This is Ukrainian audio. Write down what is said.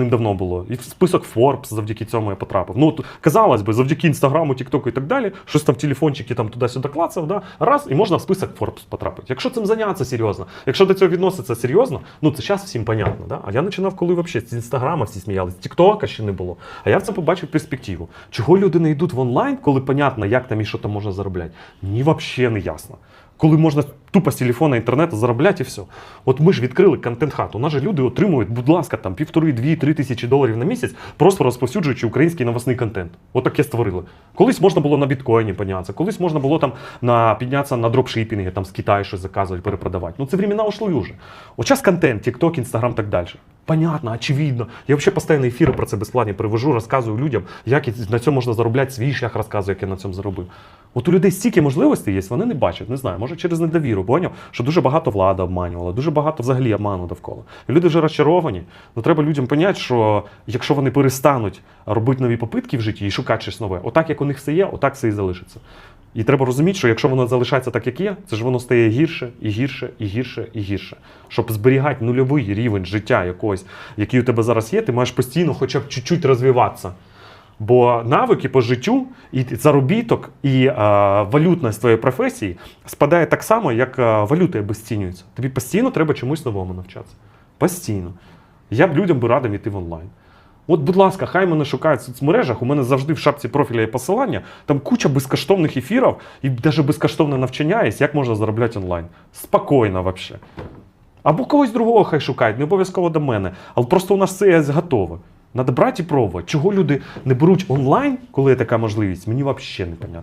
давним-давно було. І в список Forbes завдяки цьому я потрапив. Ну, казалось би, завдяки інстаграму, Тіктоку і так далі, щось там телефончики там туди-сюди клацав, да? раз, і можна в список Forbes потрапити. Якщо цим зайнятися серйозно, якщо до цього відноситься серйозно, ну це зараз всім понятно. Да? А я починав, коли взагалі з інстаграма всі сміялись, Тіктока ще не було. А я це побачив перспективу. Чого люди не йдуть в онлайн, коли понятно, як там і що там можна заробляти? Мені взагалі не ясно. Коли можна тупо з телефона інтернету заробляти і все. От ми ж відкрили контент-хат. У нас же люди отримують, будь ласка, там півтори, дві, три тисячі доларів на місяць, просто розповсюджуючи український новосний контент. От таке створили. Колись можна було на біткоїні піднятися, колись можна було там на піднятися на дропшипінги, там з Китаю щось заказувати, перепродавати. Ну це времена ушли вже. От час контент, TikTok, Instagram, так далі. Понятно, очевидно. Я взагалі постійно ефіри про це безплатні привожу, розказую людям, як на цьому можна заробляти свій шлях, розказую, як я на цьому заробив. От у людей стільки можливостей є, вони не бачать, не знаю, може через недовіру, поняв, що дуже багато влада обманювала, дуже багато взагалі обману довкола. Люди вже розчаровані. Ну треба людям поняти, що якщо вони перестануть робити нові попитки в житті і шукати щось нове, отак як у них все є, отак все і залишиться. І треба розуміти, що якщо воно залишається так, як є, це ж воно стає гірше і гірше, і гірше, і гірше. Щоб зберігати нульовий рівень життя якогось, який у тебе зараз є, ти маєш постійно хоча б чуть-чуть розвиватися. Бо навики по життю, і заробіток, і е, валютність твоєї професії спадає так само, як е, валюта обесцінюється. Тобі постійно треба чомусь новому навчатися. Постійно. Я б людям би радив йти в онлайн. От, будь ласка, хай мене шукають в соцмережах. У мене завжди в шапці профіля є посилання. Там куча безкоштовних ефірів і навіть безкоштовне навчання є, як можна заробляти онлайн. Спокійно взагалі. Або когось другого хай шукають, не обов'язково до мене. Але просто у нас це є готове. Надо брати і пробувати. Чого люди не беруть онлайн, коли є така можливість, мені взагалі непонятно.